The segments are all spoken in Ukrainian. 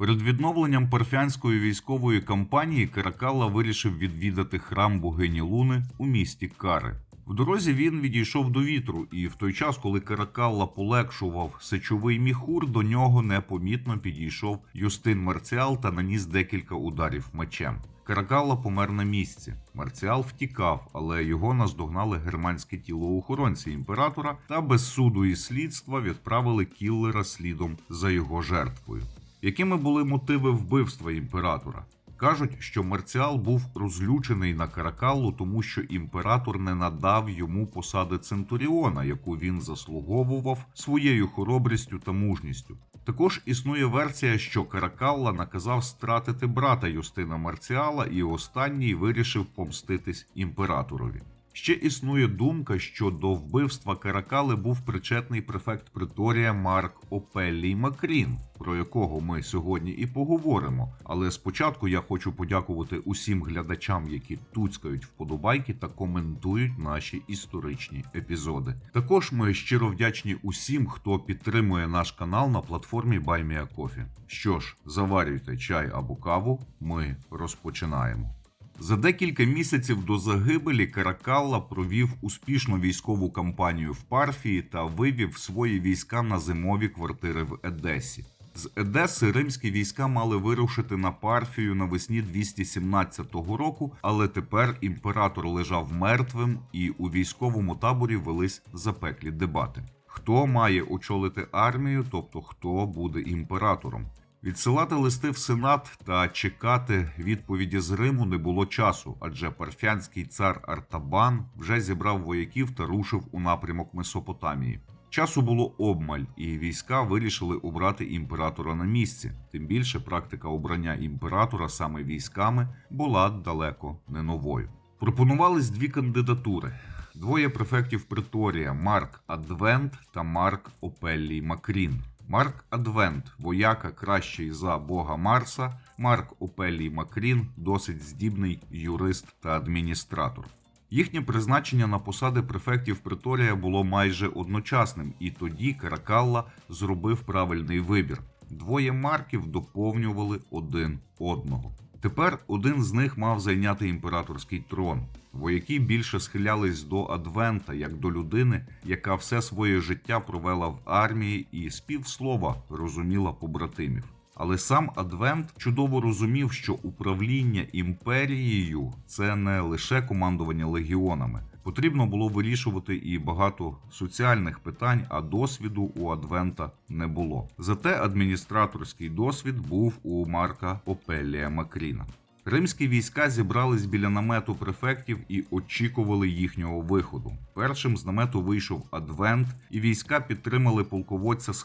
Перед відновленням парфянської військової кампанії Каракалла вирішив відвідати храм богині Луни у місті Кари. В дорозі він відійшов до вітру, і в той час, коли Каракалла полегшував сечовий міхур, до нього непомітно підійшов Юстин Марціал та наніс декілька ударів мечем. Каракалла помер на місці. Марціал втікав, але його наздогнали германські тілоохоронці імператора та без суду і слідства відправили кіллера слідом за його жертвою. Якими були мотиви вбивства імператора? Кажуть, що Марціал був розлючений на Каракаллу, тому що імператор не надав йому посади Центуріона, яку він заслуговував своєю хоробрістю та мужністю. Також існує версія, що Каракалла наказав стратити брата Юстина Марціала, і останній вирішив помститись імператорові. Ще існує думка, що до вбивства Каракали був причетний префект Приторія Марк Опеллій Макрін, про якого ми сьогодні і поговоримо. Але спочатку я хочу подякувати усім глядачам, які туцькають вподобайки та коментують наші історичні епізоди. Також ми щиро вдячні усім, хто підтримує наш канал на платформі BuyMeACoffee. Що ж, заварюйте чай або каву, ми розпочинаємо. За декілька місяців до загибелі Каракалла провів успішну військову кампанію в Парфії та вивів свої війська на зимові квартири в Едесі. З Едеси римські війська мали вирушити на Парфію навесні 217 року, але тепер імператор лежав мертвим, і у військовому таборі велись запеклі дебати. Хто має очолити армію, тобто хто буде імператором? Відсилати листи в сенат та чекати відповіді з Риму не було часу, адже парфянський цар Артабан вже зібрав вояків та рушив у напрямок Месопотамії. Часу було обмаль, і війська вирішили обрати імператора на місці. Тим більше практика обрання імператора саме військами була далеко не новою. Пропонувались дві кандидатури: двоє префектів Приторія Марк Адвент та Марк Опеллій Макрін. Марк Адвент, вояка кращий за бога Марса, Марк Опелій Макрін, досить здібний юрист та адміністратор. Їхнє призначення на посади префектів Приторія було майже одночасним, і тоді Каракалла зробив правильний вибір. Двоє марків доповнювали один одного. Тепер один з них мав зайняти імператорський трон. Вояки більше схилялись до Адвента як до людини, яка все своє життя провела в армії і з півслова розуміла побратимів. Але сам Адвент чудово розумів, що управління імперією це не лише командування легіонами. Потрібно було вирішувати і багато соціальних питань, а досвіду у Адвента не було. Зате адміністраторський досвід був у Марка Опелія Макріна. Римські війська зібрались біля намету префектів і очікували їхнього виходу. Першим з намету вийшов Адвент, і війська підтримали полководця з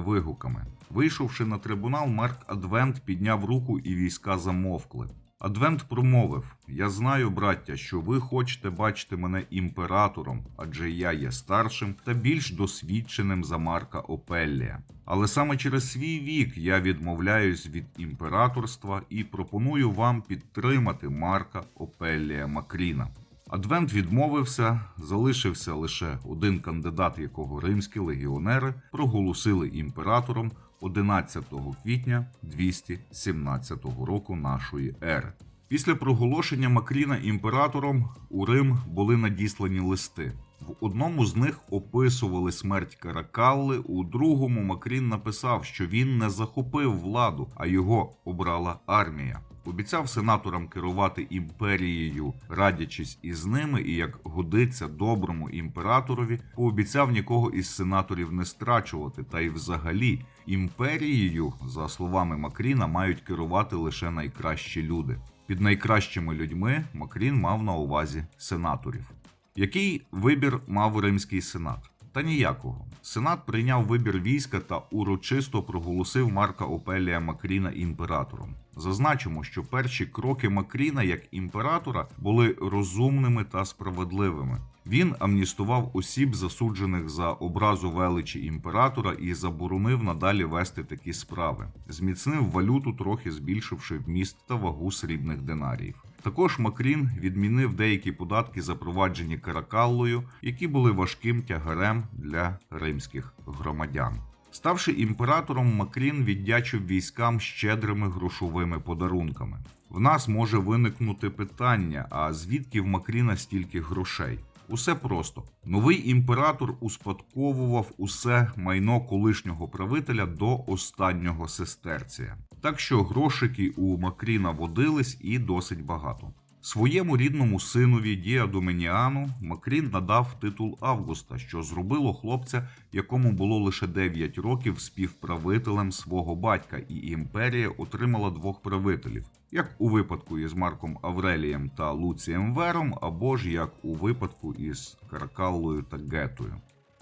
вигуками. Вийшовши на трибунал, Марк Адвент підняв руку, і війська замовкли. Адвент промовив: Я знаю, браття, що ви хочете бачити мене імператором, адже я є старшим та більш досвідченим за Марка Опеллія. Але саме через свій вік я відмовляюсь від імператорства і пропоную вам підтримати Марка Опеллія Макріна. Адвент відмовився, залишився лише один кандидат, якого римські легіонери проголосили імператором 11 квітня 217 року нашої ери. Після проголошення Макріна імператором у Рим були надіслані листи. В одному з них описували смерть Каракалли, у другому Макрін написав, що він не захопив владу, а його обрала армія. Обіцяв сенаторам керувати імперією, радячись із ними, і як годиться доброму імператорові, пообіцяв нікого із сенаторів не страчувати. Та й взагалі імперією, за словами Макріна, мають керувати лише найкращі люди. Під найкращими людьми Макрін мав на увазі сенаторів. Який вибір мав римський сенат? Та ніякого. Сенат прийняв вибір війська та урочисто проголосив Марка Опелія Макріна імператором. Зазначимо, що перші кроки Макріна як імператора були розумними та справедливими. Він амністував осіб, засуджених за образу величі імператора, і заборонив надалі вести такі справи. Зміцнив валюту, трохи збільшивши вміст та вагу срібних динаріїв. Також Макрін відмінив деякі податки, запроваджені Каракаллою, які були важким тягарем для римських громадян. Ставши імператором, Макрін віддячив військам щедрими грошовими подарунками. В нас може виникнути питання: а звідки в Макріна стільки грошей? Усе просто новий імператор успадковував усе майно колишнього правителя до останнього сестерція. Так що грошики у Макріна водились і досить багато. Своєму рідному синові Дія Доменіану Макрін надав титул Августа, що зробило хлопця, якому було лише 9 років співправителем свого батька, і імперія отримала двох правителів, як у випадку із Марком Аврелієм та Луцієм Вером, або ж як у випадку із Каракаллою та Гетою.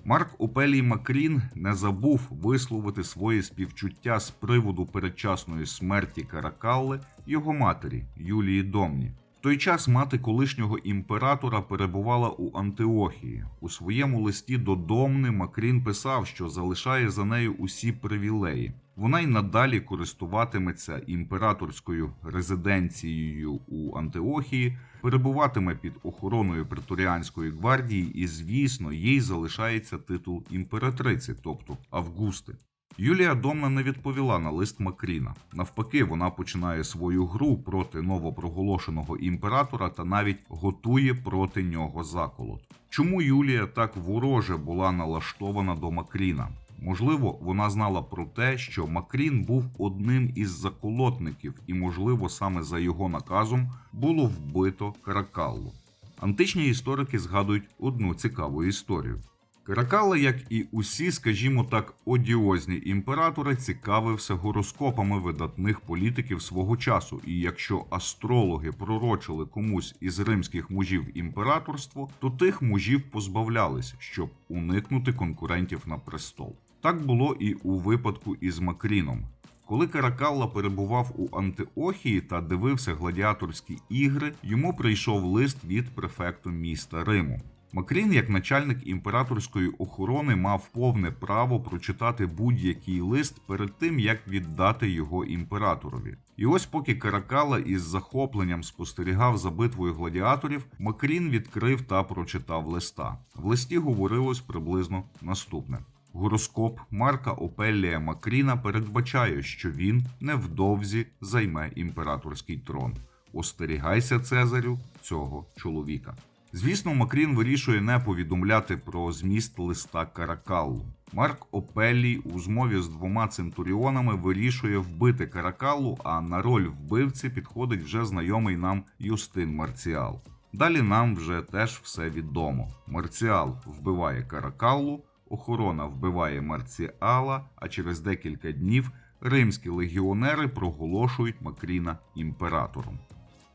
Марк Опелій Макрін не забув висловити своє співчуття з приводу передчасної смерті Каракалли його матері Юлії Домні. В той час мати колишнього імператора перебувала у Антиохії. У своєму листі до Домни Макрін писав, що залишає за нею усі привілеї. Вона й надалі користуватиметься імператорською резиденцією у Антиохії, перебуватиме під охороною преторіанської гвардії, і, звісно, їй залишається титул імператриці, тобто Августи. Юлія Домна не відповіла на лист Макріна. Навпаки, вона починає свою гру проти новопроголошеного імператора та навіть готує проти нього заколот. Чому Юлія так вороже була налаштована до Макріна? Можливо, вона знала про те, що Макрін був одним із заколотників, і, можливо, саме за його наказом було вбито Каракаллу. Античні історики згадують одну цікаву історію. Каракалла, як і усі, скажімо так, одіозні імператори, цікавився гороскопами видатних політиків свого часу. І якщо астрологи пророчили комусь із римських мужів імператорство, то тих мужів позбавлялись, щоб уникнути конкурентів на престол. Так було і у випадку із Макріном. Коли Каракалла перебував у Антиохії та дивився гладіаторські ігри, йому прийшов лист від префекту міста Риму. Макрін, як начальник імператорської охорони, мав повне право прочитати будь-який лист перед тим, як віддати його імператорові. І ось поки Каракала із захопленням спостерігав за битвою гладіаторів, Макрін відкрив та прочитав листа. В листі говорилось приблизно наступне. Гороскоп Марка Опеллія Макріна передбачає, що він невдовзі займе імператорський трон. Остерігайся, Цезарю, цього чоловіка. Звісно, Макрін вирішує не повідомляти про зміст листа Каракаллу. Марк Опеллій у змові з двома центуріонами вирішує вбити Каракаллу, а на роль вбивці підходить вже знайомий нам Юстин Марціал. Далі нам вже теж все відомо. Марціал вбиває Каракаллу, охорона вбиває Марціала, а через декілька днів римські легіонери проголошують Макріна імператором.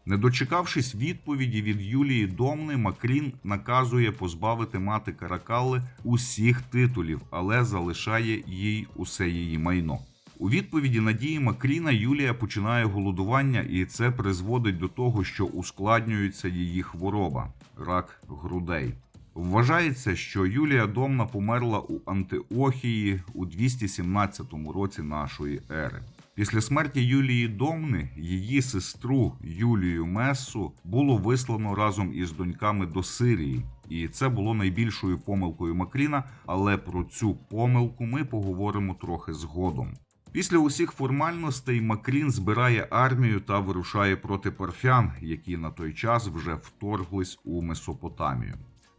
Не дочекавшись відповіді від Юлії Домни, Макрін наказує позбавити мати Каракалли усіх титулів, але залишає їй усе її майно. У відповіді на дії Макріна Юлія починає голодування, і це призводить до того, що ускладнюється її хвороба рак грудей. Вважається, що Юлія Домна померла у Антиохії у 217 році нашої ери. Після смерті Юлії Домни її сестру Юлію Месу було вислано разом із доньками до Сирії, і це було найбільшою помилкою Макріна. Але про цю помилку ми поговоримо трохи згодом. Після усіх формальностей Макрін збирає армію та вирушає проти парфян, які на той час вже вторглись у Месопотамію.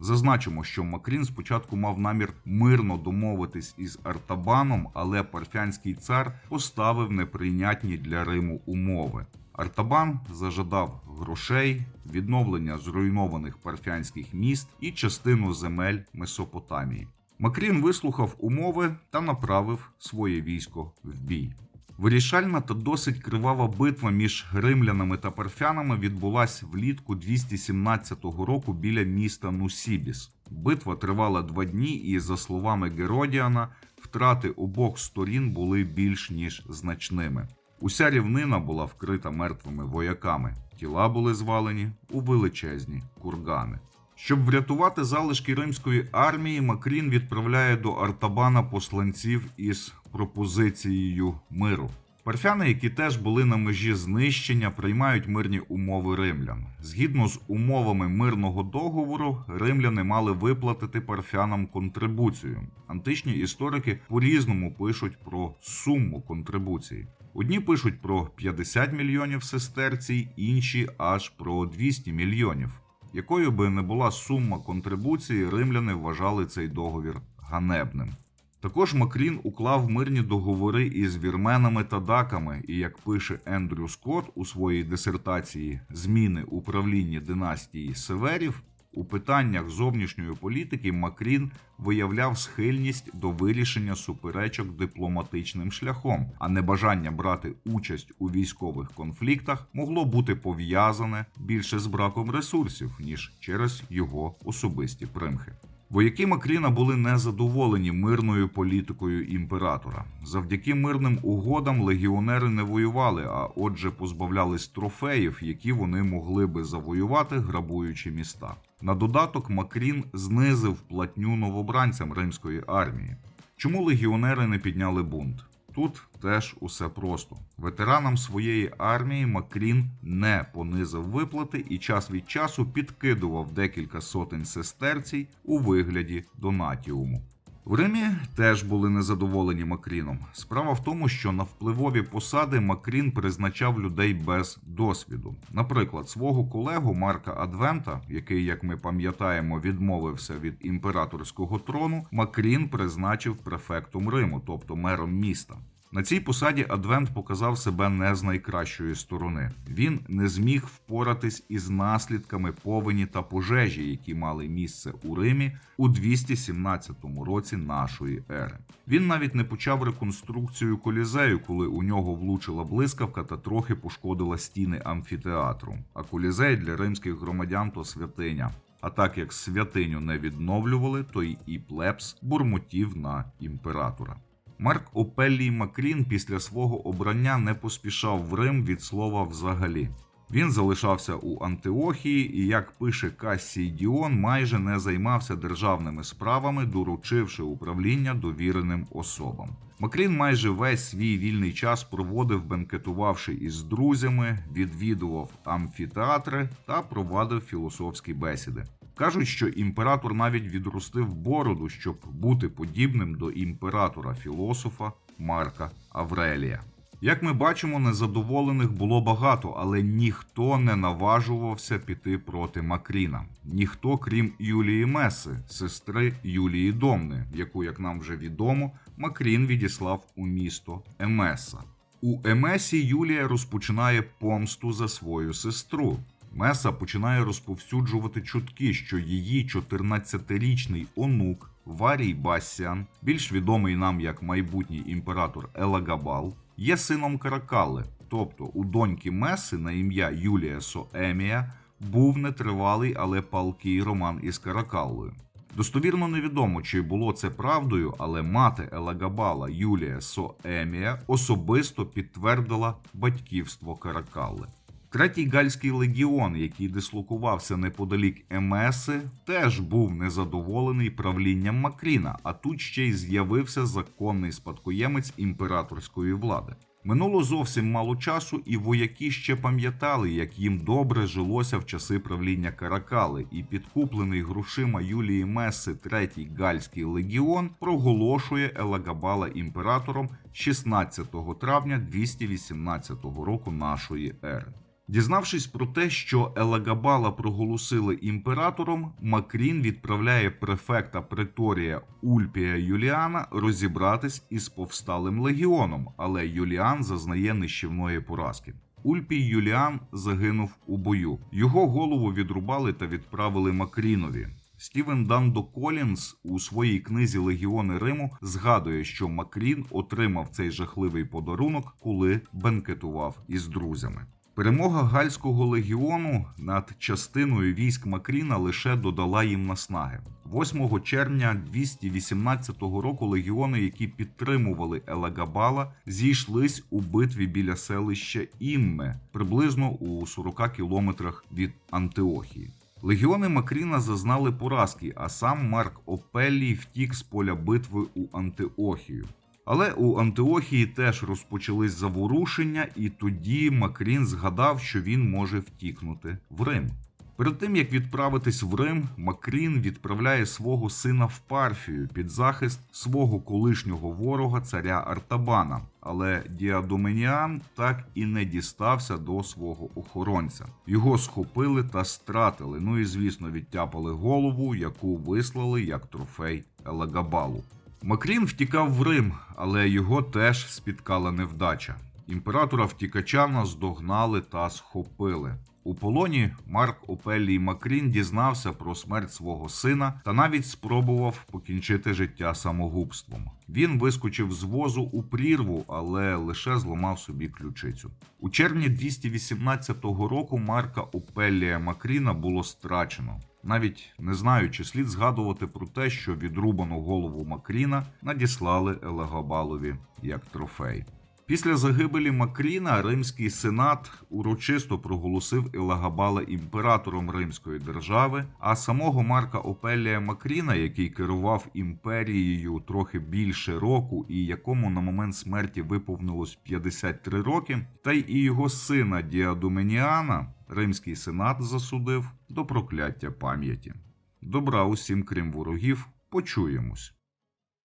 Зазначимо, що Макрін спочатку мав намір мирно домовитись із Артабаном, але парфянський цар поставив неприйнятні для Риму умови. Артабан зажадав грошей, відновлення зруйнованих парфянських міст і частину земель Месопотамії. Макрін вислухав умови та направив своє військо в бій. Вирішальна та досить кривава битва між римлянами та парфянами відбулась влітку 217 року біля міста Нусібіс. Битва тривала два дні, і, за словами Геродіана, втрати обох сторін були більш ніж значними. Уся рівнина була вкрита мертвими вояками, тіла були звалені у величезні кургани. Щоб врятувати залишки римської армії, Макрін відправляє до Артабана посланців із пропозицією миру. Парфяни, які теж були на межі знищення, приймають мирні умови римлян. Згідно з умовами мирного договору, римляни мали виплатити парфянам контрибуцію. Античні історики по-різному пишуть про суму контрибуції. Одні пишуть про 50 мільйонів сестерцій, інші аж про 200 мільйонів. Якою би не була сума контрибуції, римляни вважали цей договір ганебним. Також Макрін уклав мирні договори із вірменами та даками, і як пише Ендрю Скотт у своїй дисертації Зміни управління династії Северів, у питаннях зовнішньої політики Макрін виявляв схильність до вирішення суперечок дипломатичним шляхом, а небажання брати участь у військових конфліктах могло бути пов'язане більше з браком ресурсів, ніж через його особисті примхи. Вояки Макріна були незадоволені мирною політикою імператора. Завдяки мирним угодам легіонери не воювали, а отже, позбавлялись трофеїв, які вони могли би завоювати, грабуючи міста. На додаток Макрін знизив платню новобранцям римської армії. Чому легіонери не підняли бунт? Тут теж усе просто. Ветеранам своєї армії Макрін не понизив виплати і час від часу підкидував декілька сотень сестерцій у вигляді донатіуму. В Римі теж були незадоволені Макріном. Справа в тому, що на впливові посади Макрін призначав людей без досвіду. Наприклад, свого колегу Марка Адвента, який, як ми пам'ятаємо, відмовився від імператорського трону, Макрін призначив префектом Риму, тобто мером міста. На цій посаді Адвент показав себе не з найкращої сторони. Він не зміг впоратись із наслідками повені та пожежі, які мали місце у Римі у 217 році нашої ери. Він навіть не почав реконструкцію колізею, коли у нього влучила блискавка та трохи пошкодила стіни амфітеатру. А колізей для римських громадян то святиня. А так як святиню не відновлювали, то й і плебс бурмотів на імператора. Марк Опеллій Макрін після свого обрання не поспішав в Рим від слова взагалі. Він залишався у Антиохії і, як пише Кассій Діон, майже не займався державними справами, доручивши управління довіреним особам. Макрін майже весь свій вільний час проводив, бенкетувавши із друзями, відвідував амфітеатри та провадив філософські бесіди. Кажуть, що імператор навіть відростив бороду, щоб бути подібним до імператора філософа Марка Аврелія. Як ми бачимо, незадоволених було багато, але ніхто не наважувався піти проти Макріна. Ніхто, крім Юлії Меси, сестри Юлії Домни, яку, як нам вже відомо, Макрін відіслав у місто Емеса. У Емесі Юлія розпочинає помсту за свою сестру. Меса починає розповсюджувати чутки, що її 14-річний онук Варій Бассіан, більш відомий нам як майбутній імператор Елагабал, є сином Каракали, тобто у доньки Меси на ім'я Юлія Соемія був нетривалий, але палкий роман із Каракаллою. Достовірно невідомо, чи було це правдою, але мати Елагабала Юлія Соемія особисто підтвердила батьківство Каракалли. Третій гальський легіон, який дислокувався неподалік Емеси, теж був незадоволений правлінням Макріна, а тут ще й з'явився законний спадкоємець імператорської влади. Минуло зовсім мало часу, і вояки ще пам'ятали, як їм добре жилося в часи правління Каракали, і підкуплений грошима Юлії Меси третій гальський легіон проголошує Елагабала імператором 16 травня 218 року нашої ери. Дізнавшись про те, що Елагабала проголосили імператором, Макрін відправляє префекта Преторія Ульпія Юліана розібратись із повсталим легіоном, але Юліан зазнає нищівної поразки. Ульпій Юліан загинув у бою. Його голову відрубали та відправили Макрінові. Стівен Дандо Колінс у своїй книзі Легіони Риму згадує, що Макрін отримав цей жахливий подарунок, коли бенкетував із друзями. Перемога гальського легіону над частиною військ Макріна лише додала їм наснаги. 8 червня 218 року легіони, які підтримували Елагабала, зійшлись у битві біля селища Імме, приблизно у 40 кілометрах від Антиохії. Легіони Макріна зазнали поразки, а сам Марк Опеллій втік з поля битви у Антиохію. Але у Антиохії теж розпочались заворушення, і тоді Макрін згадав, що він може втікнути в Рим. Перед тим як відправитись в Рим, Макрін відправляє свого сина в Парфію під захист свого колишнього ворога царя Артабана. Але Діадоменіан так і не дістався до свого охоронця. Його схопили та стратили. Ну і звісно, відтяпали голову, яку вислали як трофей Елагабалу. Макрін втікав в Рим, але його теж спіткала невдача. Імператора втікача наздогнали та схопили. У полоні Марк Опеллій Макрін дізнався про смерть свого сина та навіть спробував покінчити життя самогубством. Він вискочив з возу у прірву, але лише зламав собі ключицю. У червні 218 року Марка Опеллія Макріна було страчено. Навіть не знаю, чи слід згадувати про те, що відрубану голову Макріна надіслали Елагабалові як трофей. Після загибелі Макріна Римський сенат урочисто проголосив Елагабала імператором Римської держави, а самого Марка Опелія Макріна, який керував імперією трохи більше року, і якому на момент смерті виповнилось 53 роки, та й і його сина Діадуменіана, Римський сенат засудив до прокляття пам'яті. Добра усім, крім ворогів, почуємось.